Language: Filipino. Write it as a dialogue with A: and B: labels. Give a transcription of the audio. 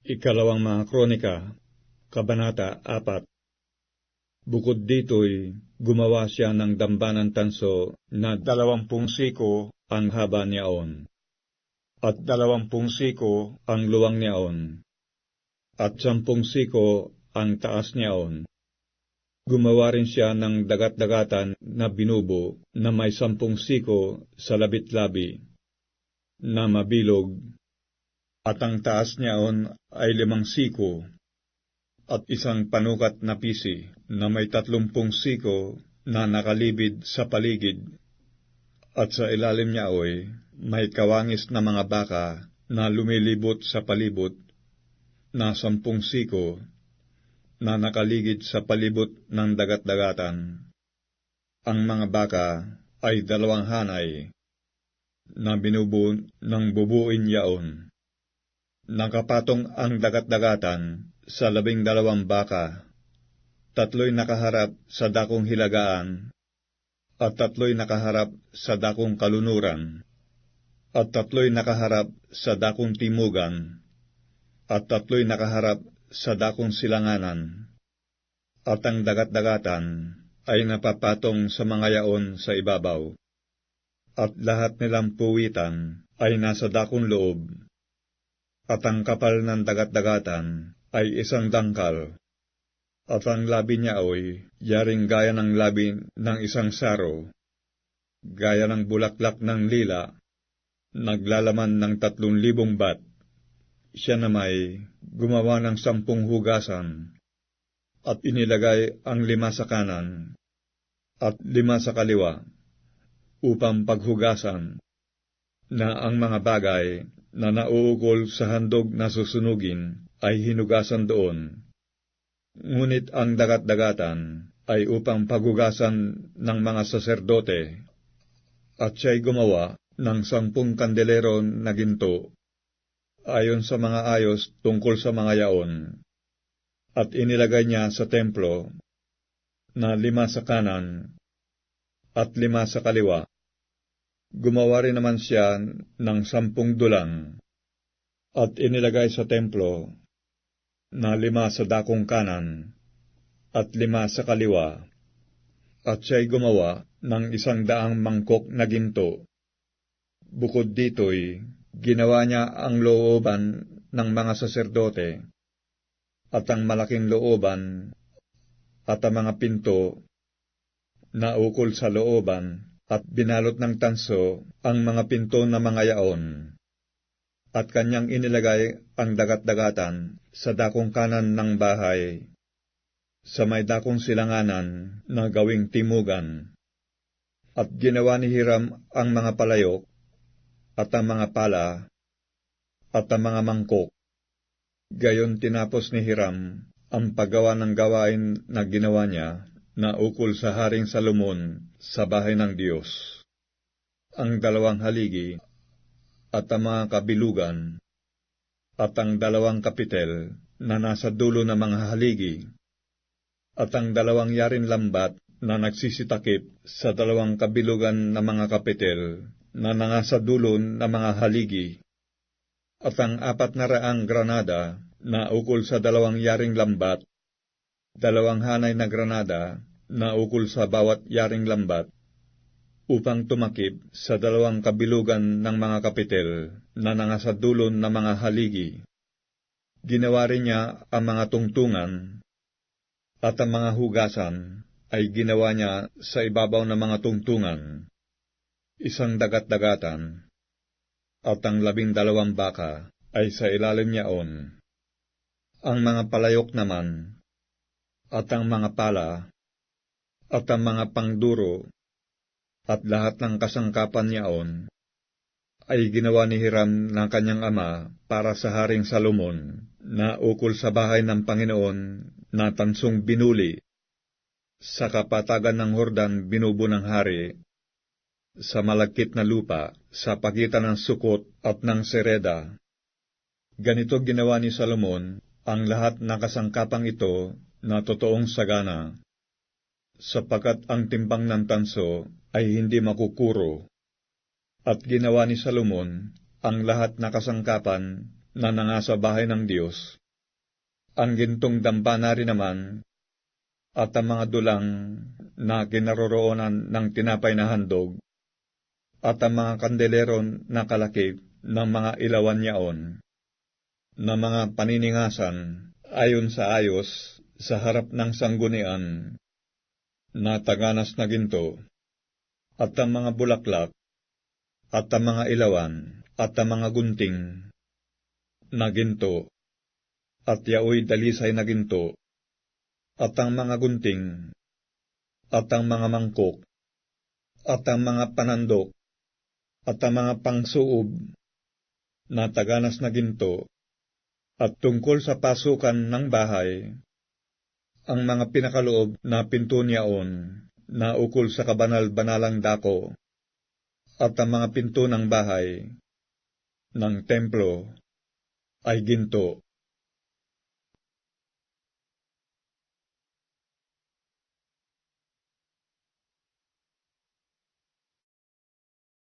A: Ikalawang mga kronika, Kabanata 4 Bukod dito'y gumawa siya ng dambanan tanso na dalawampung siko ang haba niyaon, at dalawampung siko ang luwang niyaon, at sampung siko ang taas niyaon. Gumawa rin siya ng dagat-dagatan na binubo na may sampung siko sa labit-labi, na mabilog, at ang taas niyaon ay limang siko, at isang panukat na pisi na may tatlumpung siko na nakalibid sa paligid, at sa ilalim niya ay may kawangis na mga baka na lumilibot sa palibot na sampung siko na nakaligid sa palibot ng dagat-dagatan. Ang mga baka ay dalawang hanay na binubuo ng bubuin yaon. Nakapatong ang dagat-dagatan sa labing dalawang baka, tatlo'y nakaharap sa dakong hilagaan, at tatlo'y nakaharap sa dakong kalunuran, at tatlo'y nakaharap sa dakong timugan, at tatlo'y nakaharap sa dakong silanganan, at ang dagat-dagatan ay napapatong sa mga yaon sa ibabaw, at lahat nilang puwitan ay nasa dakong loob, at ang kapal ng dagat-dagatan ay isang dangkal, at ang labi niya ay yaring gaya ng labi ng isang saro, gaya ng bulaklak ng lila, naglalaman ng tatlong libong bat. Siya na may gumawa ng sampung hugasan, at inilagay ang lima sa kanan, at lima sa kaliwa, upang paghugasan, na ang mga bagay na nauukol sa handog na susunugin ay hinugasan doon. Ngunit ang dagat-dagatan ay upang paghugasan ng mga saserdote, at siya'y gumawa ng sampung kandelero na ginto, ayon sa mga ayos tungkol sa mga yaon, at inilagay niya sa templo na lima sa kanan at lima sa kaliwa. Gumawa rin naman siya ng sampung dulang, at inilagay sa templo na lima sa dakong kanan at lima sa kaliwa, at siya'y gumawa ng isang daang mangkok na ginto. Bukod dito'y ginawa niya ang looban ng mga saserdote, at ang malaking looban, at ang mga pinto na ukol sa looban, at binalot ng tanso ang mga pinto na mga yaon. At kanyang inilagay ang dagat-dagatan sa dakong kanan ng bahay, sa may dakong silanganan na gawing timugan. At ginawa ni Hiram ang mga palayok, at ang mga pala, at ang mga mangkok. Gayon tinapos ni Hiram ang paggawa ng gawain na ginawa niya na ukol sa Haring Salomon sa bahay ng Diyos. Ang dalawang haligi at ang mga kabilugan at ang dalawang kapitel na nasa dulo ng mga haligi at ang dalawang yarin lambat na nagsisitakip sa dalawang kabilugan ng mga kapitel na nangasa dulo ng mga haligi at ang apat na raang granada na ukol sa dalawang yaring lambat, dalawang hanay na granada na ukol sa bawat yaring lambat, upang tumakip sa dalawang kabilugan ng mga kapitel na nangasadulon ng mga haligi. Ginawa rin niya ang mga tungtungan, at ang mga hugasan ay ginawa niya sa ibabaw ng mga tungtungan, isang dagat-dagatan, at ang labing dalawang baka ay sa ilalim niyaon. Ang mga palayok naman, at ang mga pala, at ang mga pangduro, at lahat ng kasangkapan niyaon, ay ginawa ni Hiram ng kanyang ama para sa Haring Salomon, na ukol sa bahay ng Panginoon na tansong binuli. Sa kapatagan ng Hordan binubo ng hari, sa malagkit na lupa, sa pagitan ng Sukot at ng Sereda. Ganito ginawa ni Salomon ang lahat ng kasangkapang ito na totoong sagana sapagkat ang timbang ng tanso ay hindi makukuro. At ginawa ni Salomon ang lahat na kasangkapan na nangasa bahay ng Diyos. Ang gintong dambana rin naman at ang mga dulang na kinaroroonan ng tinapay na handog at ang mga kandelero na kalakip ng mga ilawan yaon na mga paniningasan ayon sa ayos sa harap ng sanggunian na taganas na ginto at ang mga bulaklak at ang mga ilawan at ang mga gunting na ginto at yaoy dalisay na ginto at ang mga gunting at ang mga mangkok at ang mga panandok at ang mga pangsuob na taganas na ginto at tungkol sa pasukan ng bahay, ang mga pinakaloob na pinto niyaon na ukol sa kabanal-banalang dako at ang mga pinto ng bahay ng templo ay ginto